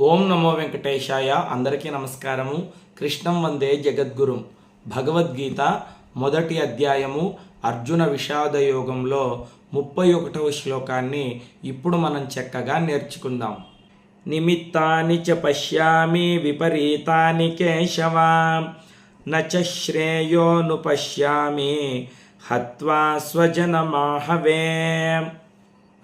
ఓం నమో వెంకటేశాయ. అందరికీ నమస్కారము. కృష్ణం వందే జగద్గురు. భగవద్గీత మొదటి అధ్యాయము అర్జున విషాద యోగంలో ముప్పై ఒకటవ శ్లోకాన్ని ఇప్పుడు మనం చక్కగా నేర్చుకుందాం. నిమిత్తాని చ పశ్యామి విపరీతాని కేశవ. నచ శ్రేయోను పశ్యామి హత్వా స్వజనమాహవే.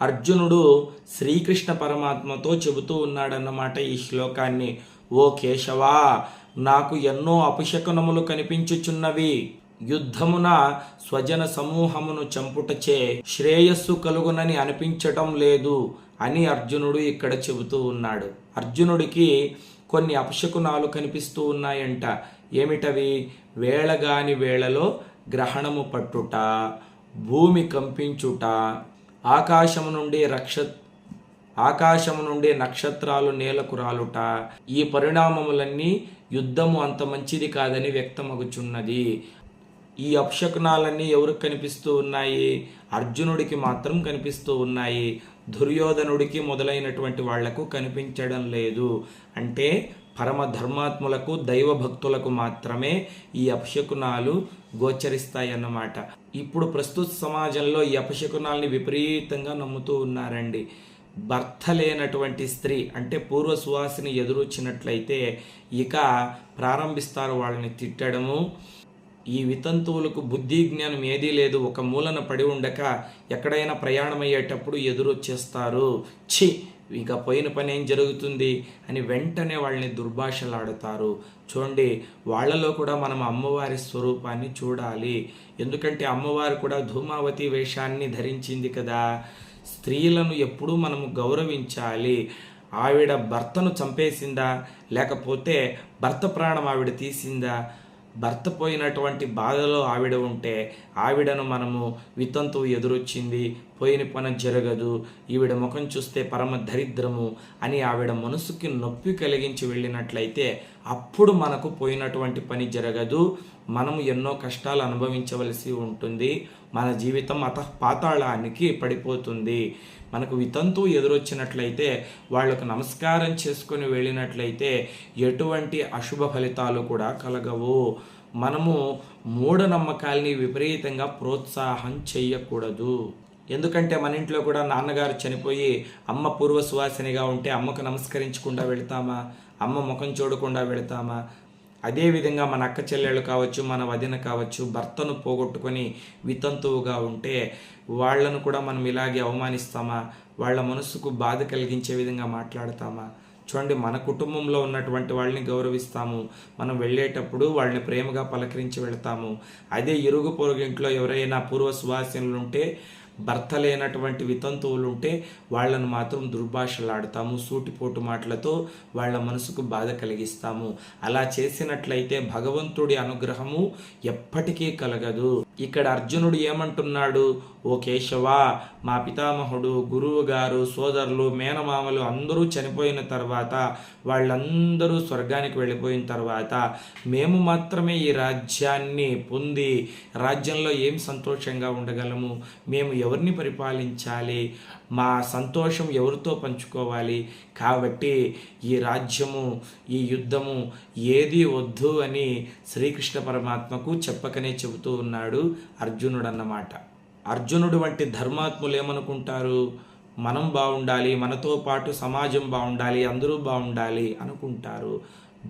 అర్జునుడు శ్రీకృష్ణ పరమాత్మతో చెబుతూ ఉన్నాడన్నమాట ఈ శ్లోకాన్ని. ఓ కేశవా నాకు ఎన్నో అపశకునములు కనిపించుచున్నవి. యుద్ధమున స్వజన సమూహమును చంపుటచే శ్రేయస్సు కలుగునని అనిపించటం లేదు అని అర్జునుడు ఇక్కడ చెబుతూ ఉన్నాడు. అర్జునుడికి కొన్ని అపశకునాలు కనిపిస్తూ ఉన్నాయంట. ఏమిటవి? వేళగాని వేళలో గ్రహణము పట్టుట భూమి కంపించుట ఆకాశము నుండి రక్ష ఆకాశము నుండి నక్షత్రాలు నేలకు రాలుట. ఈ పరిణామములన్నీ యుద్ధము అంత మంచిది కాదని వ్యక్తమగుచున్నది. ఈ అపశకునాలన్నీ ఎవరికి కనిపిస్తూ ఉన్నాయి? అర్జునుడికి మాత్రం కనిపిస్తూ ఉన్నాయి. దుర్యోధనుడికి మొదలైనటువంటి వాళ్ళకు కనిపించడం లేదు. అంటే పరమ ధర్మాత్ములకు దైవ భక్తులకు మాత్రమే ఈ అపశకునాలు గోచరిస్తాయన్నమాట. ఇప్పుడు ప్రస్తుత సమాజంలో ఈ అపశకునాల్ని విపరీతంగా నమ్ముతూ ఉన్నారండి. భర్త లేనటువంటి స్త్రీ అంటే పూర్వ సువాసిని ఎదురొచ్చినట్లయితే ఇక ప్రారంభిస్తారు వాళ్ళని తిట్టడము. ఈ వితంతువులకు బుద్ధి జ్ఞానం ఏదీ లేదు. ఒక మూలన పడి ఉండక ఎక్కడైనా ప్రయాణం అయ్యేటప్పుడు ఎదురొచ్చేస్తారు. ఛీ! ఇక పోయిన పని ఏం జరుగుతుంది? అని వెంటనే వాళ్ళని దుర్భాషలాడుతారు. చూడండి వాళ్ళలో కూడా మనం అమ్మవారి స్వరూపాన్ని చూడాలి. ఎందుకంటే అమ్మవారు కూడా ధూమావతి వేషాన్ని ధరించింది కదా. స్త్రీలను ఎప్పుడూ మనము గౌరవించాలి. ఆవిడ భర్తను చంపేసిందా? లేకపోతే భర్త ప్రాణం ఆవిడ తీసిందా? భర్త పోయినటువంటి బాధలో ఆవిడ ఉంటే ఆవిడను మనము వితంతువు ఎదురొచ్చింది. పోయిన పని జరగదు. ఈవిడ ముఖం చూస్తే పరమ దరిద్రము అని ఆవిడ మనసుకి నొప్పి కలిగించి వెళ్ళినట్లయితే అప్పుడు మనకు పోయినటువంటి పని జరగదు. మనము ఎన్నో కష్టాలు అనుభవించవలసి ఉంటుంది. మన జీవితం అత పాతాళానికి పడిపోతుంది. మనకు వితంతు ఎదురొచ్చినట్లయితే వాళ్ళకు నమస్కారం చేసుకొని వెళ్ళినట్లయితే ఎటువంటి అశుభ ఫలితాలు కూడా కలగవు. మనము మూఢనమ్మకాల్ని విపరీతంగా ప్రోత్సాహం చెయ్యకూడదు. ఎందుకంటే మన ఇంట్లో కూడా నాన్నగారు చనిపోయి అమ్మ పూర్వ సువాసినిగా ఉంటే అమ్మకు నమస్కరించకుండా వెళ్తామా? అమ్మ ముఖం చూడకుండా వెళ్తామా? అదేవిధంగా మన అక్క చెల్లెళ్ళు కావచ్చు మన వదిన కావచ్చు భర్తను పోగొట్టుకొని వితంతువుగా ఉంటే వాళ్ళను కూడా మనం ఇలాగే అవమానిస్తామా? వాళ్ళ మనసుకు బాధ కలిగించే విధంగా మాట్లాడతామా? చూడండి మన కుటుంబంలో ఉన్నటువంటి వాళ్ళని గౌరవిస్తాము. మనం వెళ్ళేటప్పుడు వాళ్ళని ప్రేమగా పలకరించి వెళ్తాము. అదే ఇరుగు పొరుగు ఇంట్లో ఎవరైనా పూర్వ సువాసనలు ఉంటే భర్త లేనటువంటి వితంతువులు ఉంటే వాళ్ళను మాత్రం దుర్భాషలాడతాము సూటిపోటు మాటలతో వాళ్ళ మనసుకు బాధ కలిగిస్తాము. అలా చేసినట్లయితే భగవంతుడి అనుగ్రహము ఎప్పటికీ కలగదు. ఇక్కడ అర్జునుడు ఏమంటున్నాడు? ఓ కేశవ మా పితామహుడు గురువు గారు సోదరులు మేనమామలు అందరూ చనిపోయిన తర్వాత వాళ్ళందరూ స్వర్గానికి వెళ్ళిపోయిన తర్వాత మేము మాత్రమే ఈ రాజ్యాన్ని పొంది రాజ్యంలో ఏం సంతోషంగా ఉండగలము? మేము ఎవరిని పరిపాలించాలి? మా సంతోషం ఎవరితో పంచుకోవాలి? కాబట్టి ఈ రాజ్యము ఈ యుద్ధము ఏది వద్దు అని శ్రీకృష్ణ పరమాత్మకు చెప్పకనే చెబుతూ ఉన్నాడు అర్జునుడు అన్నమాట అర్జునుడు వంటి ధర్మాత్ములు ఏమనుకుంటారు? మనం బాగుండాలి మనతో పాటు సమాజం బాగుండాలి అందరూ బాగుండాలి అనుకుంటారు.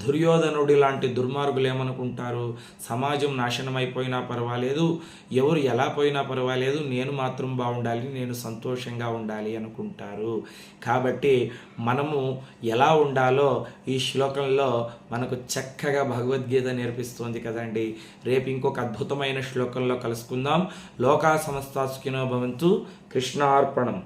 దుర్యోధనుడి లాంటి దుర్మార్గులు ఏమనుకుంటారు? సమాజం నాశనం అయిపోయినా పర్వాలేదు. ఎవరు ఎలా పోయినా పర్వాలేదు. నేను మాత్రం బాగుండాలి. నేను సంతోషంగా ఉండాలి అనుకుంటారు. కాబట్టి మనము ఎలా ఉండాలో ఈ శ్లోకంలో మనకు చక్కగా భగవద్గీత నేర్పిస్తుంది కదండి. రేపు ఇంకొక అద్భుతమైన శ్లోకంలో కలుసుకుందాం. లోకా సమస్త భవంతు కృష్ణార్పణం.